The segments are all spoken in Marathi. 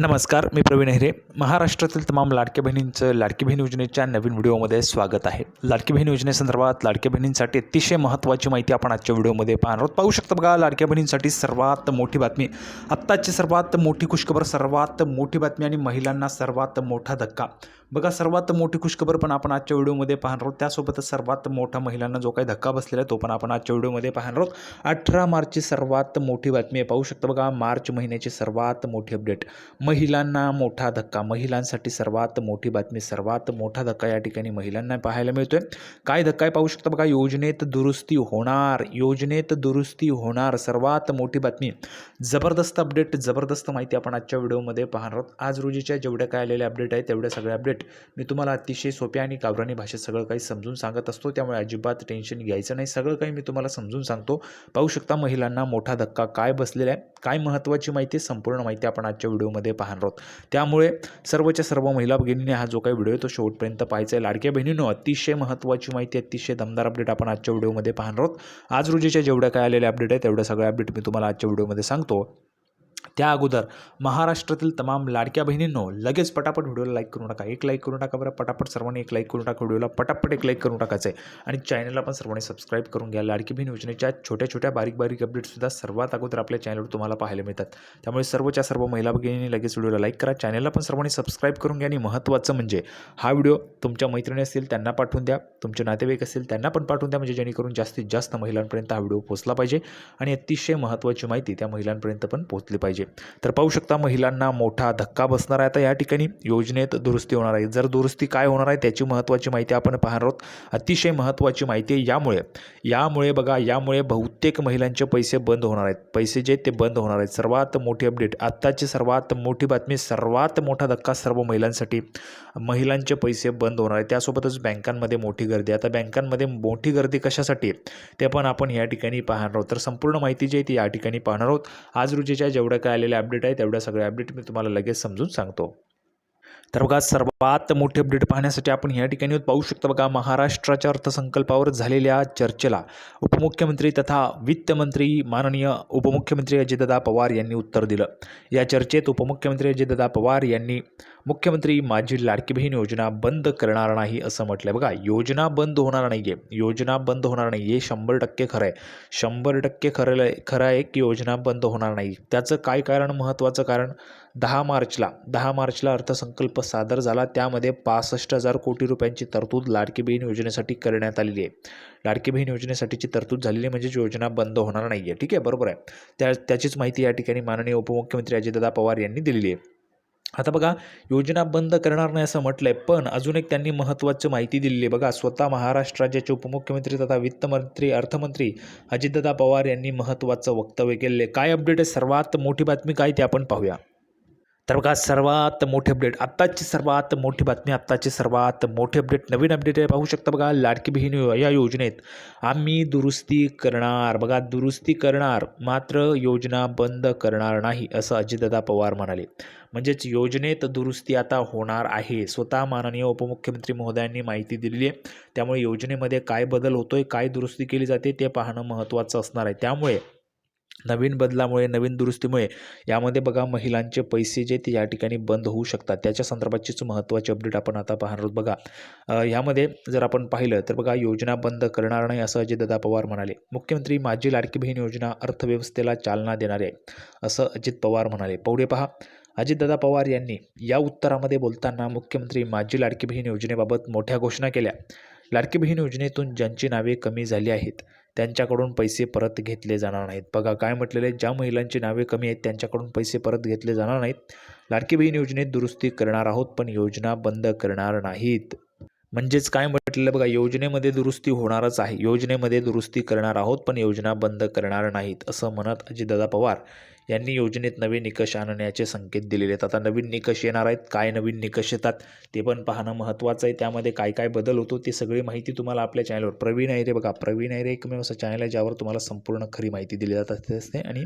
नमस्कार मी प्रवीण अहिरे महाराष्ट्रातील तमाम लाडक्या बहिणींचं लाडकी बहीण योजनेच्या नवीन व्हिडिओमध्ये स्वागत आहे. लाडकी बहीण योजनेसंदर्भात लाडक्या बहिणींसाठी अतिशय महत्त्वाची माहिती आपण आजच्या व्हिडिओमध्ये पाहणार आहोत. पाहू शकता बघा लाडक्या बहिणींसाठी सर्वात मोठी बातमी. आत्ताची सर्वात मोठी खुशखबर सर्वात मोठी बातमी आणि महिलांना सर्वात मोठा धक्का. बघा सर्वात मोठी खुशखबर पण आपण आजच्या व्हिडिओमध्ये पाहणार आहोत. त्यासोबतच सर्वात मोठा महिलांना जो काही धक्का बसलेला आहे तो पण आपण आजच्या व्हिडिओमध्ये पाहणार आहोत. अठरा मार्चची सर्वात मोठी बातमी आहे. पाहू शकता बघा मार्च महिन्याची सर्वात मोठी अपडेट. महिलांना मोठा धक्का महिलांसाठी सर्वात मोठी बातमी सर्वात मोठा धक्का या ठिकाणी महिलांना पाहायला मिळतोय. काय धक्का आहे? पाहू शकता बघा योजनेत दुरुस्ती होणार योजनेत दुरुस्ती होणार सर्वात मोठी बातमी. जबरदस्त अपडेट जबरदस्त माहिती आपण आजच्या व्हिडिओमध्ये पाहणार आहोत. आज रोजीच्या जेवढ्या काय आलेल्या अपडेट आहेत तेवढ्या सगळ्या अपडेट मी तुम्हाला अतिशय सोप्या आणि गावरानी भाषेत सगळं काही समजून सांगत असतो. त्यामुळे अजिबात टेन्शन घ्यायचं नाही. सगळं काही मी तुम्हाला समजून सांगतो. पाहू शकता महिलांना मोठा धक्का काय बसलेला आहे. काय महत्त्वाची माहिती संपूर्ण माहिती आपण आजच्या व्हिडिओमध्ये पाहणार आहोत. त्यामुळे सर्वच्या सर्व महिला भगिनीने हा जो काही व्हिडिओ आहे तो शेवटपर्यंत पाहायचा आहे. लाडक्या बहिणीनो अतिशय महत्त्वाची माहिती अतिशय दमदार अपडेट आपण आजच्या व्हिडिओमध्ये पाहणार आहोत. आज रोजीच्या जेवढ्या काय आलेल्या अपडेट आहे तेवढ्या सगळ्या अपडेट मी तुम्हाला आजच्या व्हिडिओमध्ये सांगतो. त्या अगोदर महाराष्ट्रातील तमाम लाडक्या बहिणींनो लगेच पटापट व्हिडिओला लाईक करू टाका एक लाईक करून टाका बरं. पटापट सर्वांनी एक लाईक करून टाका व्हिडिओला. पटापट एक लाईक करून टाकायचं आहे आणि चॅनलला पण सर्वांनी सबस्क्राईब करून घ्या. लाडकी बहीण योजनेच्या छोट्या छोट्या बारीक बारीक अपडेटसुद्धा सर्वात अगोदर आपल्या चॅनलवर तुम्हाला पाहायला मिळतात. त्यामुळे सर्वच्या सर्व महिला भगिनींनी लगेच व्हिडिओला लाईक करा. चॅनलला पण सर्वांनी सबस्क्राईब करून घ्या. आणि महत्त्वाचं म्हणजे हा व्हिडिओ तुमच्या मैत्रिणी असतील त्यांना पाठवून द्या. तुमचे नातेवाईक असतील त्यांना पण पाठवून द्या. म्हणजे जेणेकरून जास्तीत जास्त महिलांपर्यंत हा व्हिडिओ पोहोचला पाहिजे. आणि अतिशय महत्त्वाची माहिती त्या महिलांपर्यंत पण पोहोचली पाहिजे. तर पाहू शकता महिलांना मोठा धक्का बसणार आहे. आता या ठिकाणी योजनेत दुरुस्ती होणार आहे. जर दुरुस्ती काय होणार आहे त्याची महत्त्वाची माहिती आपण पाहणार आहोत. अतिशय महत्त्वाची माहिती आहे यामुळे. यामुळे बघा यामुळे बहुतेक महिलांचे पैसे बंद होणार आहेत. पैसे जे आहेत ते बंद होणार आहेत. सर्वात मोठी अपडेट आत्ताची सर्वात मोठी बातमी सर्वात मोठा धक्का सर्व महिलांसाठी महिलांचे पैसे बंद होणार आहेत. त्यासोबतच बँकांमध्ये मोठी गर्दी आता बँकांमध्ये मोठी गर्दी कशासाठी? ते पण आपण या ठिकाणी पाहणार आहोत. तर संपूर्ण माहिती जी आहे ती या ठिकाणी पाहणार आहोत. आज रोजीच्या जेवढ्या काय आलेल्या अपडेट आहे तेवढ्या सगळ्या अपडेट मी तुम्हाला लगेच समजून सांगतो. तर बघा सर्वात मोठी अपडेट पाहण्यासाठी आपण या ठिकाणी पाहू शकता बघा महाराष्ट्राच्या अर्थसंकल्पावर झालेल्या चर्चेला उपमुख्यमंत्री तथा वित्तमंत्री माननीय उपमुख्यमंत्री अजितदादा पवार यांनी उत्तर दिलं. या चर्चेत उपमुख्यमंत्री अजितदादा पवार यांनी मुख्यमंत्री माझी लाडकी बहीण योजना बंद करणार नाही असं म्हटलं बघा योजना बंद होणार नाही आहे योजना बंद होणार नाही हे शंभर टक्के खरं आहे. शंभर टक्के खरं खरं आहे की योजना बंद होणार नाही. त्याचं काय कारण? महत्त्वाचं कारण? दहा मार्चला दहा मार्चला अर्थसंकल्प सादर झाला. त्यामध्ये पासष्ट हजार कोटी रुपयांची तरतूद लाडकी बहीण योजनेसाठी करण्यात आलेली आहे. लाडकी बहीण योजनेसाठीची तरतूद झालेली म्हणजे योजना बंद होणार नाही आहे ठीक आहे बरोबर आहे. त्या त्याचीच माहिती या ठिकाणी माननीय उपमुख्यमंत्री अजितदादा पवार यांनी दिलेली आहे. आता बघा योजना बंद करणार नाही असं म्हटलंय पण अजून एक त्यांनी महत्त्वाची माहिती दिलेली आहे. बघा स्वतः महाराष्ट्र राज्याचे उपमुख्यमंत्री तथा वित्तमंत्री अर्थमंत्री अजितदादा पवार यांनी महत्त्वाचं वक्तव्य केलेलं आहे. काय अपडेट आहे? सर्वात मोठी बातमी काय ते आपण पाहूया. तर बघा सर्वात मोठी अपडेट आत्ताची सर्वात मोठी बातमी आत्ताची सर्वात मोठी अपडेट नवीन अपडेट आहे. पाहू शकता बघा लाडकी बहीण या योजनेत आम्ही दुरुस्ती करणार. बघा दुरुस्ती करणार मात्र योजना बंद करणार नाही असं अजितदादा पवार म्हणाले. म्हणजेच योजनेत दुरुस्ती आता होणार आहे. स्वतः माननीय उपमुख्यमंत्री महोदयांनी माहिती दिलेली आहे. त्यामुळे योजनेमध्ये काय बदल होतोय काय दुरुस्ती केली जाते ते पाहणं महत्त्वाचं असणार आहे. त्यामुळे नवीन बदलामुळे नवीन दुरुस्तीमुळे यामध्ये बघा महिलांचे पैसे जे ते या ठिकाणी बंद होऊ शकतात. त्याच्या संदर्भाचीच महत्त्वाची अपडेट आपण आता पाहणार आहोत. बघा यामध्ये ह्यामध्ये जर आपण पाहिलं तर बघा योजना बंद करणार नाही असं अजितदादा पवार म्हणाले. मुख्यमंत्री माझी लाडकी बहीण योजना अर्थव्यवस्थेला चालना देणार आहे असं अजित पवार म्हणाले. पुढे पहा अजितदादा पवार यांनी या उत्तरामध्ये बोलताना मुख्यमंत्री माझी लाडकी बहीण योजनेबाबत मोठ्या घोषणा केल्या. लाडकी बहीण योजनेतून ज्यांची नावे कमी झाली आहेत त्यांच्याकडून पैसे परत घेतले जाणार नाहीत. बघा काय म्हटलेले? आहे ज्या महिलांची नावे कमी आहेत त्यांच्याकडून पैसे परत घेतले जाणार नाहीत. लाडकी बहीण योजनेत दुरुस्ती करणार आहोत पण योजना बंद करणार नाहीत. म्हणजेच काय म्हटलेलं बघा योजनेमध्ये दुरुस्ती होणारच आहे. योजनेमध्ये दुरुस्ती करणार आहोत पण योजना बंद करणार नाहीत असं म्हणत अजितदादा पवार यांनी योजनेत नवे निकष आणण्याचे संकेत दिलेले आहेत. आता नवीन निकष येणार आहेत. काय नवीन निकष येतात ते पण पाहणं महत्त्वाचं आहे. त्यामध्ये काय काय बदल होतो ती सगळी माहिती तुम्हाला आपल्या चॅनलवर. प्रवीण आहे रे बघा. प्रवीण आहे रे एकमेव असं चॅनल आहे ज्यावर तुम्हाला संपूर्ण खरी माहिती दिली जात असते असते आणि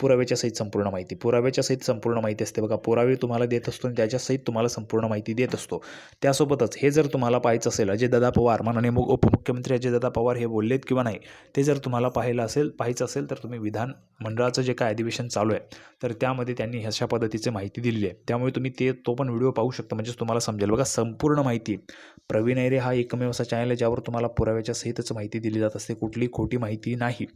पुराव्याच्या सहित संपूर्ण माहिती. पुराव्याच्या सहित संपूर्ण माहिती असते बघा. पुरावे तुम्हाला देत असतो आणि त्याच्या सहित तुम्हाला संपूर्ण माहिती देत असतो. त्यासोबतच हे जर तुम्हाला पाहायचं असेल अजयदादा पवार माननीय मु उपमुख्यमंत्री अजयदादा पवार हे बोललेत किंवा नाही ते जर तुम्हाला पाहायला असेल पाहायचं असेल तर तुम्ही विधान मंडळाचं जे काय अधिवेशन चालू आहे तर त्यामध्ये त्यांनी अशा पद्धतीची माहिती दिलेली आहे. त्यामुळे तुम्ही ते तो पण व्हिडिओ पाहू शकता म्हणजेच तुम्हाला समजेल. बघा संपूर्ण माहिती प्रवीण ऐरे हा एकमेव असा चॅनल आहे ज्यावर तुम्हाला पुराव्याच्या सहितच माहिती दिली जात असते. कुठली खोटी माहिती नाही.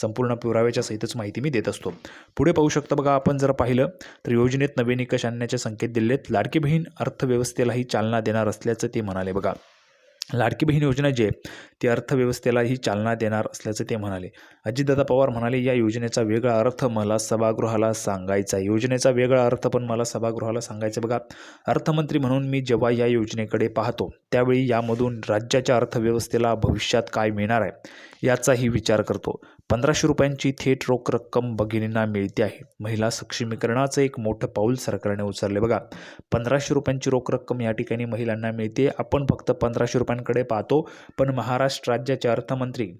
संपूर्ण पुराव्याच्या सहितच माहिती मी देत असतो. पुढे पाहू शकता बघा आपण जर पाहिलं तर योजनेत नवे निकष आणण्याचे संकेत दिलेत. लाडकी बहीण अर्थव्यवस्थेलाही चालना देणार असल्याचं ते म्हणाले बघा. लाडकी बहीण योजना जी आहे ती अर्थव्यवस्थेलाही चालना देणार असल्याचं ते म्हणाले. अजितदादा पवार म्हणाले या योजनेचा वेगळा अर्थ मला सभागृहाला सांगायचा योजनेचा वेगळा अर्थ पण मला सभागृहाला सांगायचा बघा. अर्थमंत्री म्हणून मी जेव्हा या योजनेकडे पाहतो त्यावेळी यामधून राज्याच्या अर्थव्यवस्थेला भविष्यात काय मिळणार आहे याचाही विचार करतो. पंधराशे रुपयांची थेट रोख रक्कम भगिनींना मिळते आहे. महिला सक्षमीकरणाचं एक मोठं पाऊल सरकारने उचलले बघा पंधराशे रुपयांची रोख रक्कम या ठिकाणी महिलांना मिळते. आपण फक्त पंधराशे रुपयांकडे पाहतो पण महाराष्ट्र राज्याचे अर्थमंत्री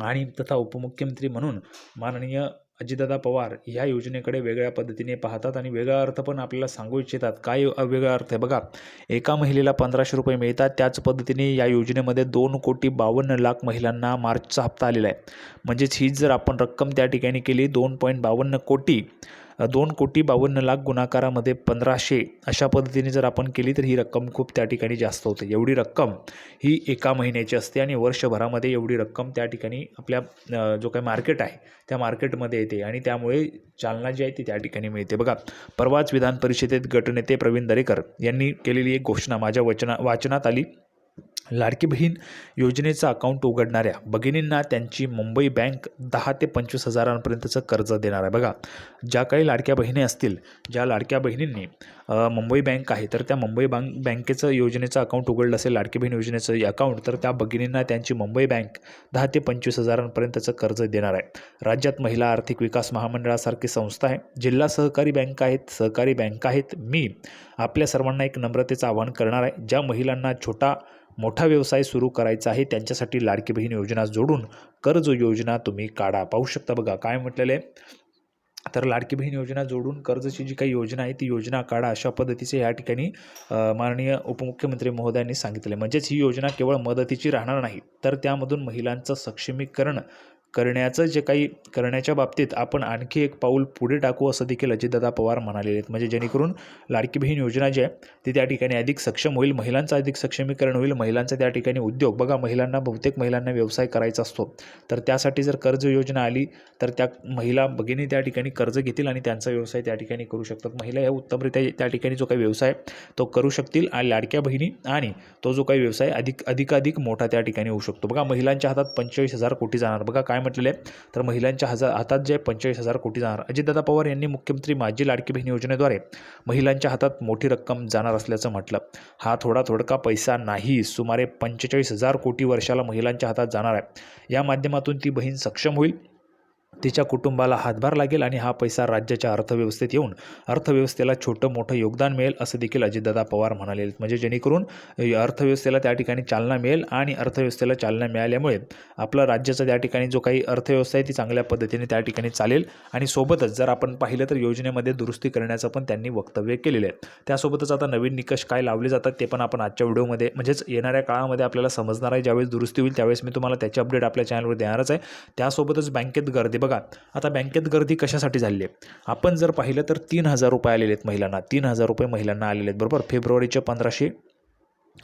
आणि तथा उपमुख्यमंत्री म्हणून माननीय अजितदादा पवार ह्या योजनेकडे वेगळ्या पद्धतीने पाहतात आणि वेगळा अर्थ पण आपल्याला सांगू इच्छितात. काय वेगळा अर्थ आहे? बघा एका महिलेला पंधराशे रुपये मिळतात. त्याच पद्धतीने या योजनेमध्ये दोन कोटी बावन्न लाख महिलांना मार्चचा हप्ता आलेला आहे. म्हणजेच ही जर आपण रक्कम त्या ठिकाणी केली दोन पॉईंट बावन्न कोटी दोन कोटी बावन्न लाख गुणाकारामध्ये पंधराशे अशा पद्धतीने जर आपण केली तर ही रक्कम खूप त्या ठिकाणी जास्त होते. एवढी रक्कम ही एका महिन्याची असते आणि वर्षभरामध्ये एवढी रक्कम त्या ठिकाणी आपल्या जो काही मार्केट आहे त्या मार्केटमध्ये येते आणि त्यामुळे चालना जी आहे ती त्या ठिकाणी मिळते. बघा परवाच विधान परिषदेत गटनेते प्रवीण दरेकर यांनी केलेली एक घोषणा माझ्या वचना वाचनात आली. लाडकी बहीण योजनेचं अकाउंट उघडणाऱ्या भगिनींना त्यांची मुंबई बँक दहा ते पंचवीस हजारांपर्यंतचं कर्ज देणार आहे. बघा ज्या काही लाडक्या बहिणी असतील ज्या लाडक्या बहिणींनी मुंबई बँक आहे तर त्या मुंबई बँक बँकेचं योजनेचं अकाउंट उघडलं असेल लाडकी बहीण योजनेचं अकाउंट तर त्या भगिनींना त्यांची मुंबई बँक दहा ते पंचवीस हजारांपर्यंतचं कर्ज देणार आहे. राज्यात महिला आर्थिक विकास महामंडळासारखी संस्था आहे. जिल्हा सहकारी बँक आहेत सहकारी बँक आहेत. मी आपल्या सर्वांना एक नम्रतेचं आवाहन करणार आहे. ज्या महिलांना छोटा मोठा व्यवसाय सुरू करायचा आहे त्यांच्यासाठी लाडकी बहीण योजना जोडून कर्ज योजना तुम्ही काढा. पाहू शकता बघा काय म्हटलेलं आहे? तर लाडकी बहीण योजना जोडून कर्जची जी काही योजना आहे ती योजना काढा अशा पद्धतीचे या ठिकाणी माननीय उपमुख्यमंत्री महोदयांनी सांगितले म्हणजेच ही योजना केवळ मदतीची राहणार नाही तर त्यामधून महिलांचं सक्षमीकरण करण्याचं जे काही करण्याच्या बाबतीत आपण आणखी एक पाऊल पुढे टाकू असं देखील अजितदादा पवार म्हणालेले आहेत. म्हणजे जेणेकरून लाडकी बहीण योजना जी आहे ती त्या ठिकाणी अधिक सक्षम होईल महिलांचं अधिक सक्षमीकरण होईल महिलांचा त्या ठिकाणी उद्योग. बघा महिलांना बहुतेक महिलांना व्यवसाय करायचा असतो. तर त्यासाठी जर कर्ज योजना आली तर त्या महिला भगिनी त्या ठिकाणी कर्ज घेतील आणि त्यांचा व्यवसाय त्या ठिकाणी करू शकतात. महिला ह्या उत्तमरित्या त्या ठिकाणी जो काही व्यवसाय तो करू शकतील आणि लाडक्या बहिणी आणि तो जो काही व्यवसाय अधिक अधिकाधिक मोठा त्या ठिकाणी होऊ शकतो. बघा महिलांच्या हातात पंचेचाळीस हजार कोटी जाणार. बघा काय म्हटलेलं आहे. तर महिलांच्या हजार हातात जे पंचेचाळीस हजार कोटी जाणार अजितदादा पवार यांनी मुख्यमंत्री माझी लाडकी बहीण योजनेद्वारे महिलांच्या हातात मोठी रक्कम जाणार असल्याचं म्हटलं. हा थोडा थोडका पैसा नाही सुमारे पंचेचाळीस हजार कोटी वर्षाला महिलांच्या हातात जाणार आहे. या माध्यमातून ती बहीण सक्षम होईल. तिच्या कुटुंबाला हातभार लागेल आणि हा पैसा राज्याच्या अर्थव्यवस्थेत येऊन अर्थव्यवस्थेला छोटं मोठं योगदान मिळेल असं देखील अजितदादा पवार म्हणाले. म्हणजे जेणेकरून अर्थव्यवस्थेला त्या ठिकाणी चालना मिळेल आणि अर्थव्यवस्थेला चालना मिळाल्यामुळे आपलं राज्याचा त्या ठिकाणी जो काही अर्थव्यवस्था आहे ती चांगल्या पद्धतीने त्या ठिकाणी चालेल. आणि सोबतच जर आपण पाहिलं तर योजनेमध्ये दुरुस्ती करण्याचं पण त्यांनी वक्तव्य केलेलं आहे. त्यासोबतच आता नवीन निकष काय लावले जातात ते पण आपण आजच्या व्हिडिओमध्ये म्हणजेच येणाऱ्या काळामध्ये आपल्याला समजणार आहे. ज्यावेळेस दुरुस्ती होईल त्यावेळेस मी तुम्हाला त्याची अपडेट आपल्या चॅनलवर देणारच आहे. त्यासोबतच बँकेत गर्दी बघा आता बँकेत गर्दी कशासाठी झाली आहे? आपण जर पाहिलं तर तीन हजार रुपये आलेले आहेत महिलांना. तीन हजार रुपये महिलांना आलेले आहेत बरोबर? फेब्रुवारीचे पंधराशे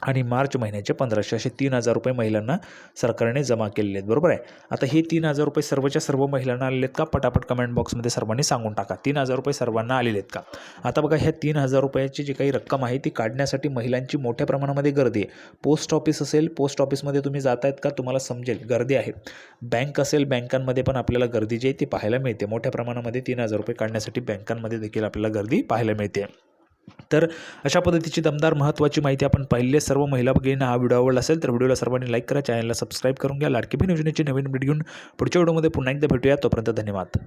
आणि मार्च महिन्याचे पंधराशे असे तीन हजार रुपये महिलांना सरकारने जमा केलेले आहेत. बरोबर आहे? आता हे तीन हजार रुपये सर्वच्या सर्व महिलांना आलेले आहेत का? पटापट कमेंट बॉक्समध्ये सर्वांनी सांगून टाका. तीन हजार रुपये सर्वांना आलेले आहेत का? आता बघा ह्या तीन हजार रुपयाची जी काही रक्कम आहे ती काढण्यासाठी महिलांची मोठ्या प्रमाणामध्ये गर्दी आहे. पोस्ट ऑफिस असेल पोस्ट ऑफिसमध्ये तुम्ही जात आहेत का? तुम्हाला समजेल गर्दी आहे. बँक असेल बँकांमध्ये पण आपल्याला गर्दी जी आहे ती पाहायला मिळते. मोठ्या प्रमाणामध्ये तीन हजार रुपये काढण्यासाठी बँकांमध्ये देखील आपल्याला गर्दी पाहायला मिळते. तर अशा पद्धतीची दमदार महत्त्वाची माहिती आपण पाहिली सर्व महिला भगिनींना हा व्हिडिओ आवडला असेल तर व्हिडिओला सर्वांनी लाईक करा चॅनलला सबस्क्राईब करून घ्या. लाडकी बहीण योजनेची नवीन भेट घेऊन पुढच्या व्हिडिओमध्ये पुन्हा एकदा भेटूया. तोपर्यंत धन्यवाद.